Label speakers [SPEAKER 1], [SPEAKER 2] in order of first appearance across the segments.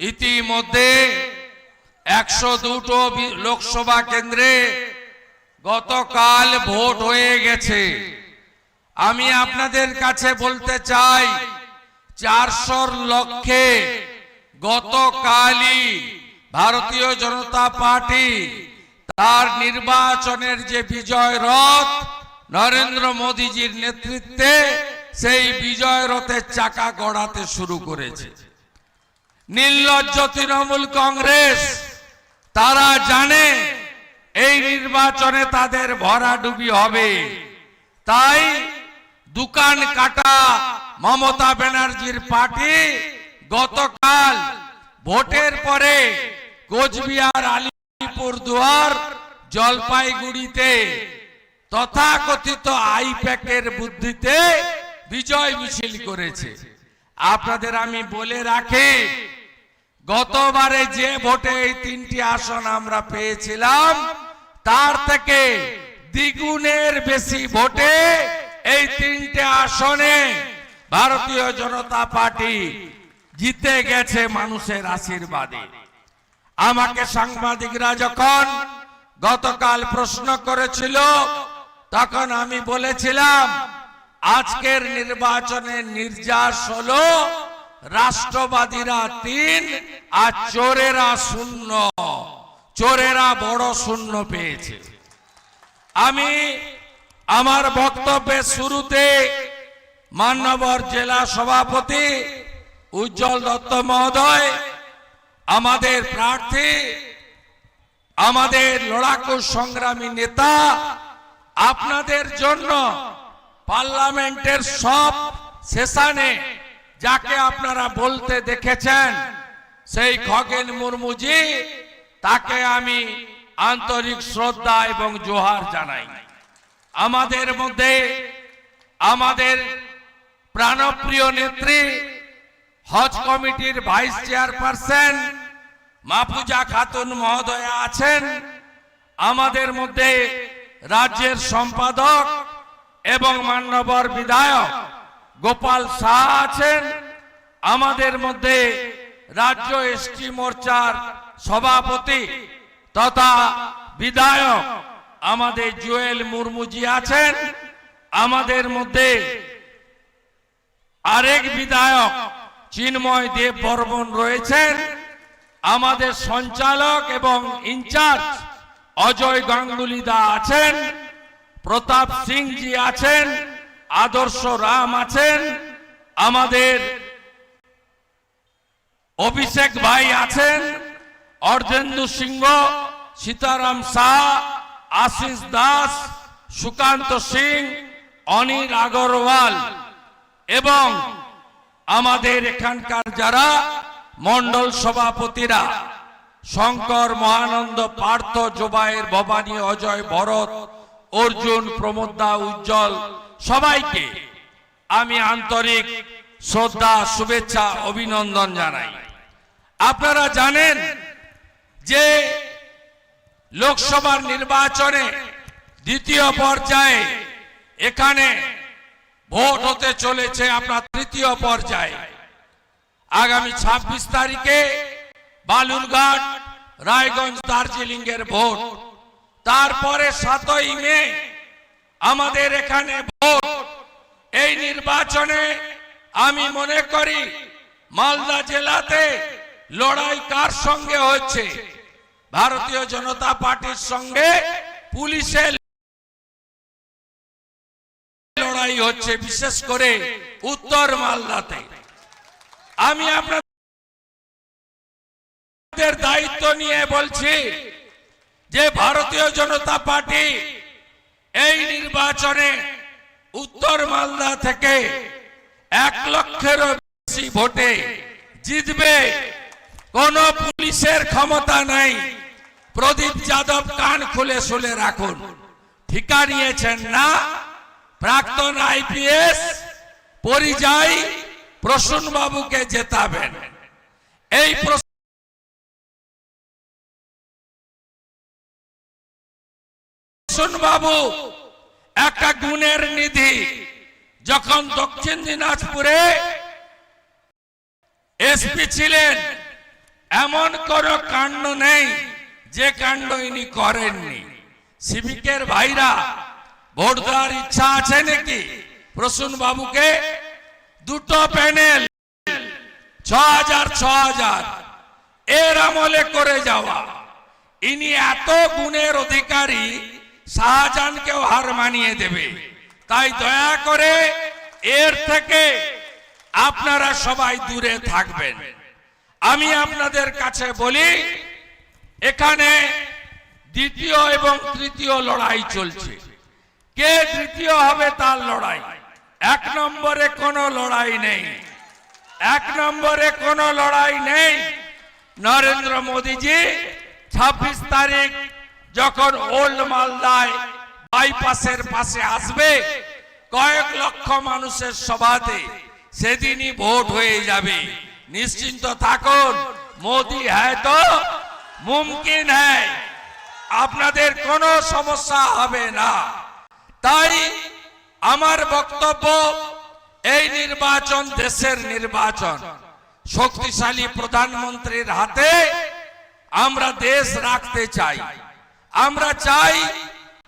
[SPEAKER 1] ইতিমধ্যে একশো দুটো লোকসভা কেন্দ্রে গতকাল ভোট হয়ে গেছে। আমি আপনাদের কাছে বলতে চাই, চারশোর লক্ষ্যে গতকালই ভারতীয় জনতা পার্টি তার নির্বাচনের যে বিজয় রথ নরেন্দ্র মোদীজির নেতৃত্বে, সেই বিজয় রথের চাকা গড়াতে শুরু করেছে। নির্লজ্জ তৃণমূল কংগ্রেস, তারা জানে এই নির্বাচনে তাদের ভরাডুবি হবে। তাই দোকান কাটা মমতা ব্যানার্জির পার্টি গতকাল ভোটের পরে কোচবিহার, আলিপুর দুয়ার, জলপাইগুড়িতে তথাকথিত আইপ্যাকের বুদ্ধিতে বিজয় মিছিল করেছে। আপনাদের আমি বলে রাখি গতবারে যে ভোটে এই তিনটি আসন আমরা পেয়েছিলাম, তার থেকে দ্বিগুণের বেশি ভোটে এই তিনটে আসনে ভারতীয় জনতা পার্টি জিতে গেছে মানুষের আশীর্বাদে। আমাকে সাংবাদিকরা যখন গতকাল প্রশ্ন করেছিল, তখন আমি বলেছিলাম, আজকের নির্বাচনের নির্যাস হলো রাষ্ট্রবাদীরা তিন আর চোরেরা শূন্য। চোরেরা বড় শূন্য পেয়েছে। আমি আমার বক্তব্যের শুরুতে মান্যবর জেলা সভাপতি উজ্জ্বল দত্ত মহোদয়, আমাদের প্রার্থী, আমাদের লড়াকু সংগ্রামী নেতা, আপনাদের জন্য পার্লামেন্টের সব সেশনে যাকে আপনারা বলতে দেখেছেন, সেই খগেন মুর্মুজি, তাকে আমি আন্তরিক শ্রদ্ধা এবং জোহার জানাই। আমাদের মধ্যে আমাদের প্রাণপ্রিয় নেত্রী, হজ কমিটির ভাইস চেয়ারপারসন মাহফুজা খাতুন মহোদয়া আছেন। আমাদের মধ্যে রাজ্যের সম্পাদক এবং মান্যবর বিধায়ক গোপাল শাহ আছেন। আমাদের মধ্যে রাজ্য এসটি মোর্চার সভাপতি তথা বিধায়ক আমাদের জুয়েল মুর্মুজি আছেন। আমাদের মধ্যে আরেক বিধায়ক চিন্ময় দেব বর্মন রয়েছেন। আমাদের সঞ্চালক এবং ইনচার্জ অজয় গাঙ্গুলি দা আছেন। প্রতাপ সিং জি আছেন। আদর্শ রাম আছেন, আমাদের অভিষেক ভাই আছেন অর্ধেন্দু সিংহ, সীতারাম শাহ আশিস দাস, সুকান্ত সিং, অনিল আগরওয়াল এবং আমাদের এখানকার যারা মন্ডল সভাপতিরা, শঙ্কর মহানন্দ পার্থ জোবায়ের ভবানী অজয় ভরত, অর্জুন প্রমোদা উজ্জ্বল সবাইকে আমি আন্তরিক শ্রদ্ধা, শুভেচ্ছা, অভিনন্দন জানাই। আপনারা জানেন যে লোকসভার নির্বাচনে দ্বিতীয় পর্যায়ে এখানে ভোট হতে চলেছে আপনার তৃতীয় পর্যায়ে। আগামী ২৬ তারিখে বালুরঘাট, রায়গঞ্জ দার্জিলিং এর ভোট। তারপরে সাতই মে আমাদের এখানে ভোট। এই নির্বাচনে আমি মনে করি মালদা জেলাতে লড়াই কার সঙ্গে হচ্ছে? ভারতীয় জনতা পার্টির সঙ্গে পুলিশের লড়াই হচ্ছে, বিশেষ করে উত্তর মালদাতে। আমি আপনাদের দায়িত্ব নিয়ে বলছি যে ভারতীয় জনতা পার্টি এই নির্বাচনে উত্তর মালদা থেকে এক লক্ষেরও বেশি ভোটে জিতবে কোন পুলিশের ক্ষমতা নাই। প্রদীপ যাদব কান খুলে শুলে রাখুন, ঠিকা নিয়েছেন না। প্রাক্তন আইপিএস পরিযায়ী প্রসূন বাবুকে জেতাবেন। এই প্রসূন বাবু, একটা গুণের নিধি। যখন দক্ষিণ দিনাজপুরে এসপি ছিলেন, এমন কোন কাণ্ড নেই যে কাণ্ড ইনি করেননি। সিভিকের ভাইরা ভোট দেওয়ার ইচ্ছা আছে নাকি? প্রসূন বাবুকে দুটো প্যানেল ছ হাজার ছ হাজার এর আমলে করে যাওয়া। ইনি এত গুণের অধিকারী শাহজাহানকেও হার মানিয়ে দেবে। তাই দয়া করে এর থেকে আপনারা সবাই দূরে থাকবেন। আমি আপনাদের কাছে বলি, এখানে দ্বিতীয় এবং তৃতীয় লড়াই চলছে। কে তৃতীয় হবে তার লড়াই? এক নম্বরে কোনো লড়াই নেই। এক নম্বরে কোনো লড়াই নেই। নরেন্দ্র মোদীজি ছাব্বিশ তারিখ যখন ওল্ড মালদায় বাইপাসের পাশে আসবে, কয়েক লক্ষ মানুষের সভাতে সেদিনই ভোট হয়ে যাবে। নিশ্চিন্ত থাকুন, মোদি হ্যায় তো, মুমকিন হ্যায় আপনাদের কোনো সমস্যা হবে না। তাই আমার বক্তব্য, এই নির্বাচন দেশের নির্বাচন। শক্তিশালী প্রধানমন্ত্রীর হাতে আমরা দেশ রাখতে চাই। আমরা চাই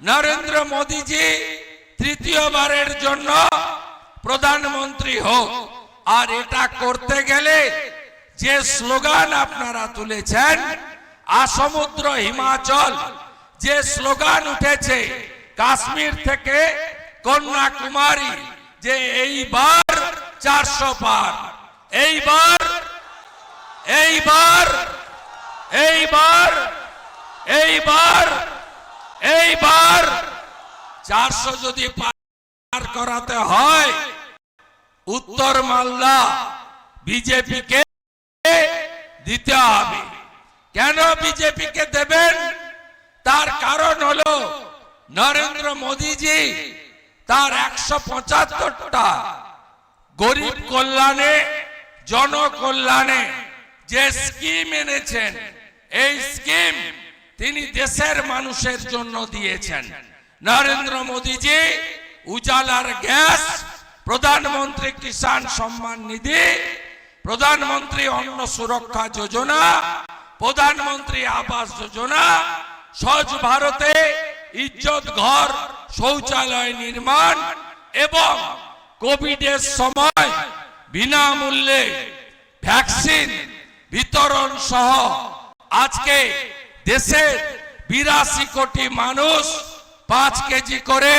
[SPEAKER 1] নরেন্দ্র মোদীজি তৃতীয়বারের জন্য প্রধানমন্ত্রী হোক। আর এটা করতে গেলে যে স্লোগান আপনারা তুলেছেন আসমুদ্র হিমাচল, যে স্লোগান উঠেছে কাশ্মীর থেকে কন্যাকুমারী, যে এইবার চারশো পার, এইবার এইবার এইবার এইবার এইবার চারশো যদি পার করাতে হয়, উত্তর মালদা বিজেপিকে দিতে হবে। কেন বিজেপিকে দেবেন? তার কারণ হলো নরেন্দ্র মোদীজি তার একশো পঁচাত্তরটা গরিব কল্যাণে, জনকল্যাণে যে স্কিম এনেছেন, এই স্কিম তিনি দেশের মানুষের জন্য দিয়েছেন। নরেন্দ্র মোদীজি, উজালার গ্যাস, প্রধানমন্ত্রী কিষাণ সম্মান নিধি, প্রধানমন্ত্রী অন্ন সুরক্ষা যোজনা, প্রধানমন্ত্রী আবাস যোজনা, স্বচ্ছ ভারতে ইজ্জত ঘর, শৌচালয় নির্মাণ এবং কোভিডের সময় বিনামূল্যে ভ্যাকসিন বিতরণ সহ আজকে দেশের বিরাশি কোটি মানুষ পাঁচ কেজি করে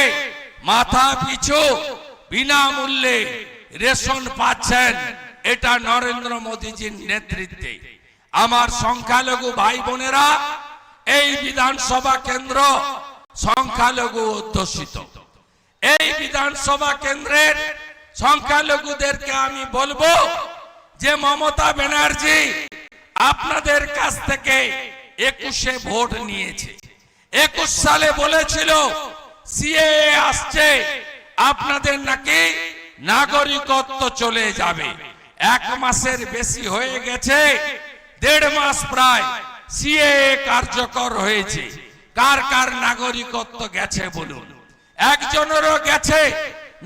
[SPEAKER 1] মাথা পিছু বিনামূল্যে রেশন পাচ্ছেন। এটা নরেন্দ্র মোদীজির নেতৃত্বে। আমার সংখ্যালঘু ভাই বোনেরা, এই বিধানসভা কেন্দ্র সংখ্যালঘু অধ্যুষিত। এই বিধানসভা কেন্দ্রের সংখ্যালঘুদেরকে আমি বলব যে মমতা ব্যানার্জি, আপনাদের কাছ থেকে একুশে ভোট নিয়েছে। একুশ সালে বলেছিল সিএ আসছে, আপনাদের নাকি নাগরিকত্ব চলে যাবে। এক মাসের বেশি হয়ে গেছে, দেড় মাস প্রায় সিএ কার্যকর হয়েছে। কার কার নাগরিকত্ব গেছে বলুন? একজনেরও গেছে,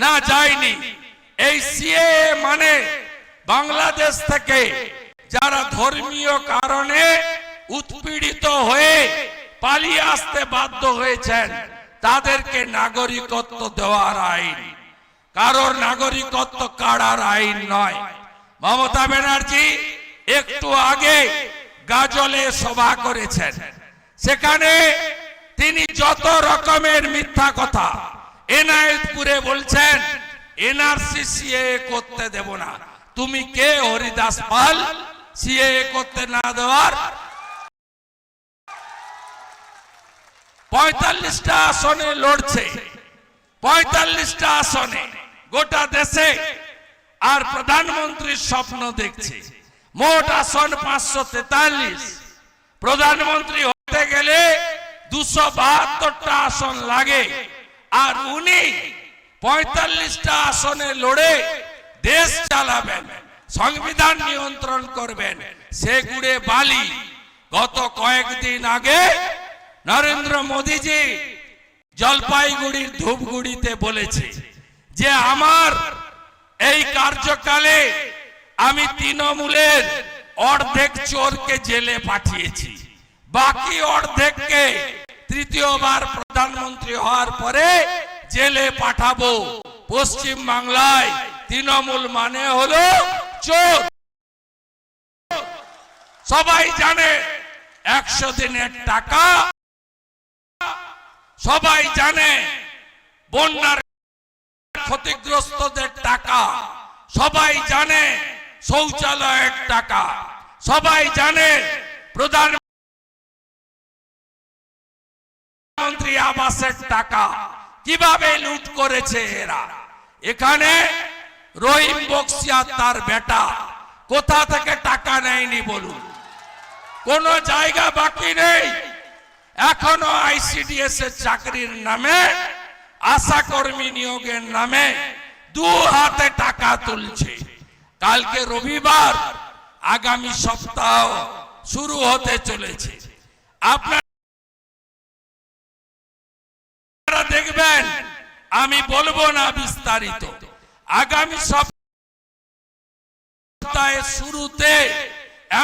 [SPEAKER 1] না যায়নি। এই সিএ মানে বাংলাদেশ থেকে যারা ধর্মীয় কারণে উৎপীড়িত হয়ে পালিয়ে আসতে বাধ্য হয়েছেন তাদেরকে নাগরিকত্ব দেওয়ার আইন। কারোর নাগরিকত্ব কাড়ার আইন নয়। মমতা ব্যানার্জি একটু আগে গাজলে সভা করেছেন। সেখানে তিনি যত রকমের মিথ্যা কথা এনায়েতপুরে বলছেন, এনআরসি সিএ করতে দেব না। তুমি কে হরিদাস পাল? সিএ করতে না দেওয়ার পঁয়তাল্লিশটা আসনে লড়ছে। পঁয়তাল্লিশটা আসনে গোটা দেশে আর প্রধানমন্ত্রীর স্বপ্ন দেখছে। মোট আসন পাঁচশো তেতাল্লিশ। প্রধানমন্ত্রী হতে গেলে দুশো বাহাত্তরটা আসন লাগে। আর উনি পঁয়তাল্লিশটা আসনে লড়ে দেশ চালাবেন, সংবিধান নিয়ন্ত্রণ করবেন, সে গুড়ে বালি। গত কয়েকদিন আগে নরেন্দ্র মোদীজি জলপাইগুড়ির ধূপগুড়িতে বলেছে যে আমার এই কার্যকালে আমি তৃণমূলের অর্ধেক চোরকে জেলে পাঠিয়েছি। বাকি অর্ধেককে তৃতীয়বার প্রধানমন্ত্রী হওয়ার পরে জেলে পাঠাবো। পশ্চিম বাংলায় তৃণমূল মানে হলো চোর। সবাই জানে একশো দিনের টাকা সবাই জানে বন্যার ক্ষতিগ্রস্তদের টাকা। সবাই জানে শৌচালয়ের টাকা। সবাই জানে প্রধানমন্ত্রী আবাসের টাকা। কীভাবে লুট করেছে এরা? এখানে রহিম বক্সিয়া তার বেটা। কোথা থেকে টাকা নেয়নি বলুন? কোন জায়গা বাকি নেই। এখনও আইসিডিএস এর চাকরির নামে আশা কর্মী নিয়োগের নামে দু হাতে টাকা তুলছে। কালকে রবিবার আগামী সপ্তাহ শুরু হতে চলেছে। আপনারা দেখবেন, আমি বলব না বিস্তারিত। আগামী সপ্তাহে শুরুতে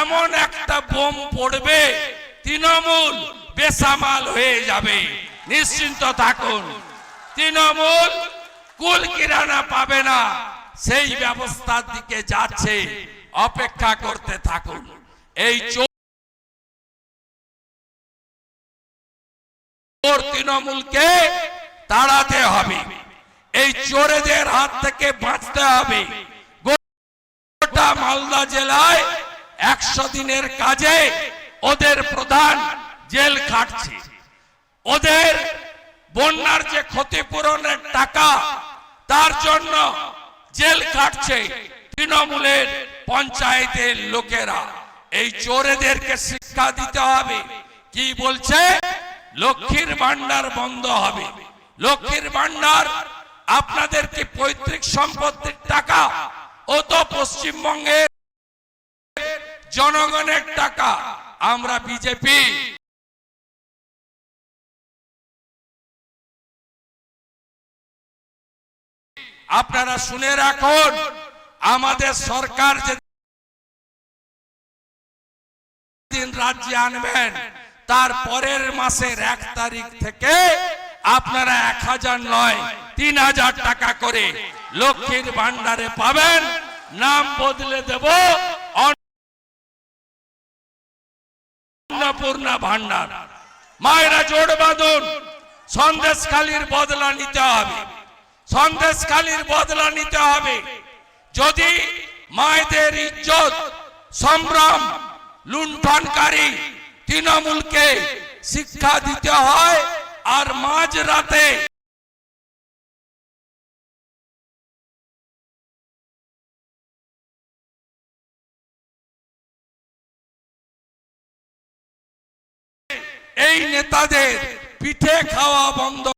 [SPEAKER 1] এমন একটা বোম পড়বে তৃণমূল। বেসামাল হয়ে যাবে। নিশ্চিন্ত থাকুন। তৃণমূল কুল কিরানা পাবে না। সেই ব্যবস্থার দিকে যাচ্ছে। অপেক্ষা করতে থাকুন। এই চোর তৃণমূলকে তাড়াতে হবে। এই চোরেদের হাত থেকে বাঁচতে হবে। গোটা মালদা জেলায় একশো দিনের কাজে ওদের প্রধান জেল খাটছে। ওদের বন্যার যে ক্ষতিপূরণের টাকা, তার জন্য জেল খাটছে তৃণমূলের পঞ্চায়েতের লোকেরা। এই চোরেদেরকে শিক্ষা দিতে হবে। কি বলছে? লক্ষ্মীর ভান্ডার বন্ধ হবে। লক্ষ্মীর ভান্ডার আপনাদের কি পৈতৃক সম্পত্তির টাকা? ও তো পশ্চিমবঙ্গের জনগণের টাকা। আমরা বিজেপি। আপনারা শুনে রাখুন, আমাদের সরকার যে দিন রাজ্যে আনবেন, তার পরের মাসের এক তারিখ থেকে আপনারা এক হাজার নয়, তিন হাজার টাকা করে লক্ষ্মীর ভান্ডারে পাবেন। নাম বদলে দেব, অন্নপূর্ণা ভান্ডার মায়েরা জোট বাঁধুন, সন্দেশখালির বদলা নিতে হবে। সন্দেশখালির বদলা নিতে হবে। যদি মায়েদের ইজ্জত, সম্ভ্রম, লুণ্ঠনকারী তৃণমূলকে শিক্ষা দিতে হয়, আর মাঝ রাতে এই নেতাদের পিঠে খাওয়া বন্ধ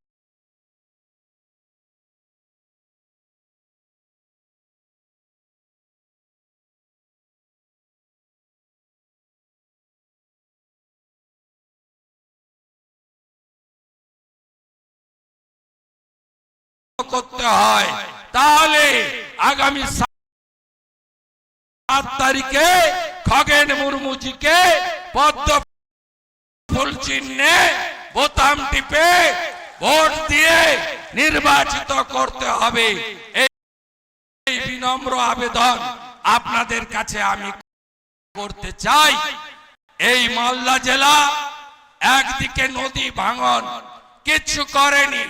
[SPEAKER 1] করতে হয়। তাহলে আগামী সাত তারিখে খগেন মুর্মুজিকে পদ্ম ফুল চিহ্নে বোতাম টিপে ভোট দিয়ে নির্বাচিত করতে হবে। এই বিনম্র আবেদন আপনাদের কাছে আমি করতে চাই। এই মালদা জেলা একদিকে নদী ভাঙন কিছু করেনি।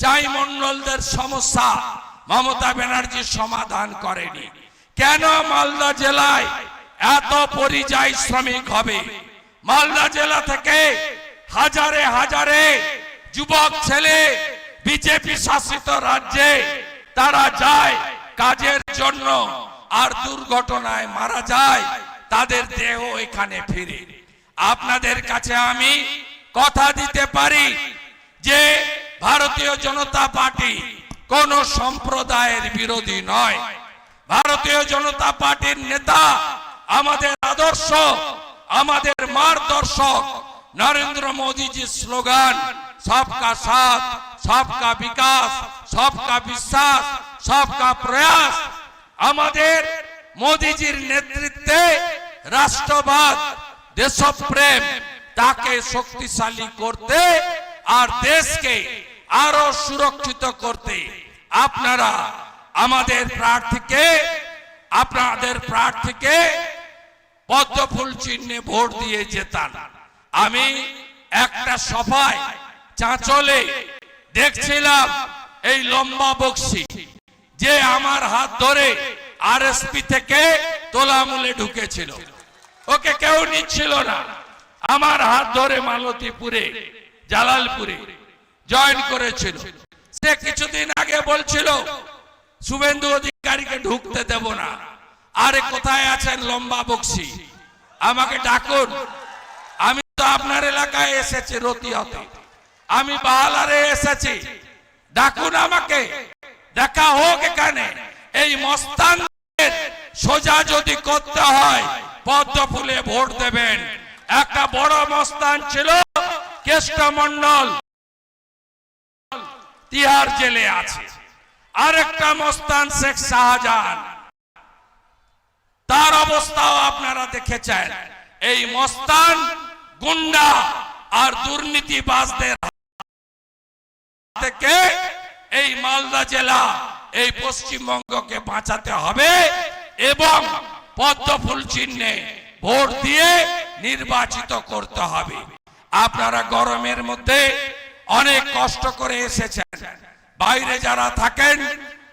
[SPEAKER 1] চাই মন্ডলদের সমস্যা, মমতা ব্যানার্জি সমাধান করেনি। কেন মালদা জেলায় এত পরিযায়ী শ্রমিক হবে? মালদা জেলা থেকে হাজারে হাজারে যুবক ছেলে, বিজেপি শাসিত রাজ্যে তারা যায় কাজের জন্য, আর দুর্ঘটনায় মারা যায়, তাদের দেহ এখানে ফিরে। আপনাদের কাছে আমি কথা দিতে পারি যে ভারতীয় জনতা পার্টি কোন সম্প্রদায়ের বিরোধী নয়। ভারতীয় জনতা পার্টির নেতা আমাদের আদর্শ, আমাদের মার্গদর্শক নরেন্দ্র মোদীজির স্লোগান, সবকা সাথ, সবকা বিকাশ, সবকা বিশ্বাস, সবকা প্রয়াস। আমাদের মোদীজির নেতৃত্বে রাষ্ট্রবাদ, দেশপ্রেম তাকে শক্তিশালী করতে আর দেশকে আরও সুরক্ষিত করতে আপনারা আমাদের প্রার্থীকে, আপনাদের প্রার্থীকে পদ্মফুল চিহ্নে ভোট দিয়ে যেতান আমি একটা সভায় চাঁচলে দেখছিলাম এই লম্বা বক্সি যে আমার হাত ধরে আরএসপি থেকে তোলামূলে ঢুকেছিল। ওকে কেউ নিচ্ছিল না। আমার হাত ধরে মালতীপুরে, জালালপুরে জয়েন করেছিল। সে কিছুদিন আগে বলছিল, শুভেন্দু অধিকারীকে ঢুকতে দেব না। আরে কোথায় আছেন লম্বা বক্সি? আমাকে ডাকুন। আমি তো আপনার এলাকায় এসেছি রতিয়াতে আমি বাহালারে এসেছি। ডাকুন আমাকে। দেখা হোক এখানে। এই মস্তান সোজা যদি করতে হয়, পদ্ম ফুলে ভোট দেবেন। একটা বড় মস্তান ছিল কেষ্ট মন্ডল তিহার জেলে আছে। আরেকটা মস্তান শেখ শাহজাহান। তার অবস্থাও আপনারা দেখেছেন। এই মস্তান, গুন্ডা আর দুর্নীতিবাজদের থেকে এই মালদা জেলা, এই পশ্চিমবঙ্গকে বাঁচাতে হবে এবং পদ্ম ফুল চিহ্নে ভোট দিয়ে নির্বাচিত করতে হবে। আপনারা গরমের মধ্যে অনেক কষ্ট করে এসেছেন। বাইরে যারা থাকেন,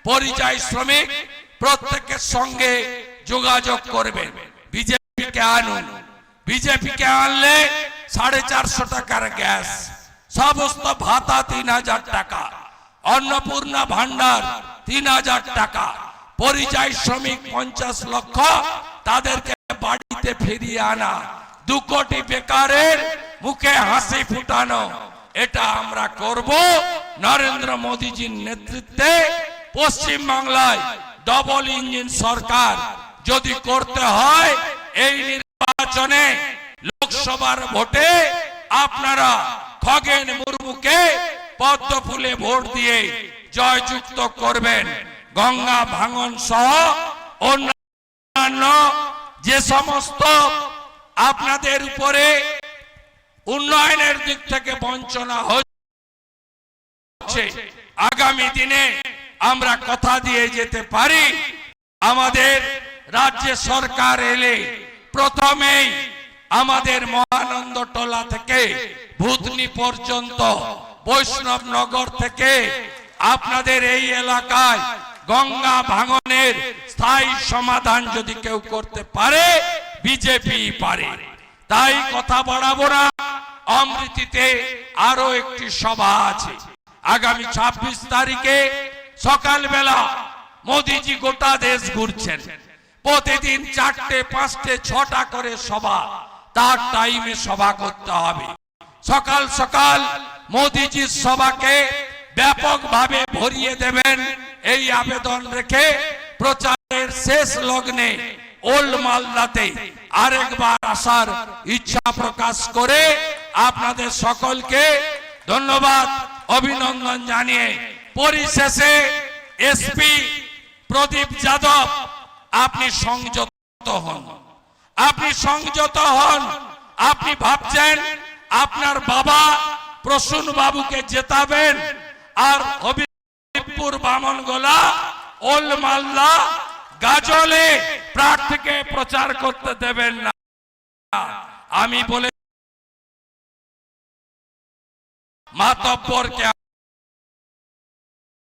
[SPEAKER 1] পরিযায়ী শ্রমিক, প্রত্যেকের সঙ্গে যোগাযোগ করবেন। বিজেপিকে আনুন। বিজেপিকে আনলে সাড়ে চারশো টাকার গ্যাস, সমস্ত ভাতা তিন হাজার টাকা, অন্নপূর্ণা ভান্ডার তিন হাজার টাকা। পরিযায়ী শ্রমিক পঞ্চাশ লক্ষ, তাদেরকে বাড়িতে ফিরিয়ে আনা। দু কোটি বেকারের মুখে হাসি ফুটানো। এটা আমরা করব নরেন্দ্র মোদীজির নেতৃত্বে পশ্চিম বাংলায় ডবল ইঞ্জিন সরকার যদি করতে হয়, এই নির্বাচনে লোকসভার ভোটে আপনারা খগেন মুর্মুকে পদ্ম ফুলে ভোট দিয়ে জয়যুক্ত করবেন। গঙ্গা ভাঙন সহ অন্যান্য যে সমস্ত আপনাদের উপরে উন্নয়নের দিক থেকে বঞ্চনা হচ্ছে। আগামী দিনে আমরা কথা দিয়ে যেতে পারি, আমাদের রাজ্য সরকার এলে প্রথমেই আমাদের মহানন্দ টোলা থেকে ভূতনি পর্যন্ত বৈষ্ণব নগর থেকে আপনাদের এই এলাকায় গঙ্গা ভাঙনের স্থায়ী সমাধান যদি কেউ করতে পারে, বিজেপি পারে। তাই কথা বাড়াবো না। অমৃতিতে আরও একটি সভা আছে। আগামী ২৬ তারিখে সকালবেলা মোদিজি গোটা দেশ ঘুরছেন। প্রতিদিন চারটে, পাঁচটে, ছটা করে সভা। তার টাইমে সভা করতে হবে। সকাল সকাল মোদিজির সভাকে ব্যাপকভাবে ভরিয়ে দেবেন। এই আবেদন রেখে প্রচারের শেষ লগ্নে ওল্ড মালদাতে আরেকবার আসার ইচ্ছা প্রকাশ করে আপনাদের সকলকে ধন্যবাদ, অভিনন্দন জানিয়ে পরিশেষে এসপি প্রদীপ যাদব, আপনি সংযত হন। আপনি সংযত হন। আপনি ভাবছেন আপনার বাবা প্রসূন বাবুকে জেতাবেন আর হবিবপুর বামনগোলা ওল মালদা গাজলে প্রার্থীকে প্রচার করতে দেবেন না। আমি বলে মাতব্বরকে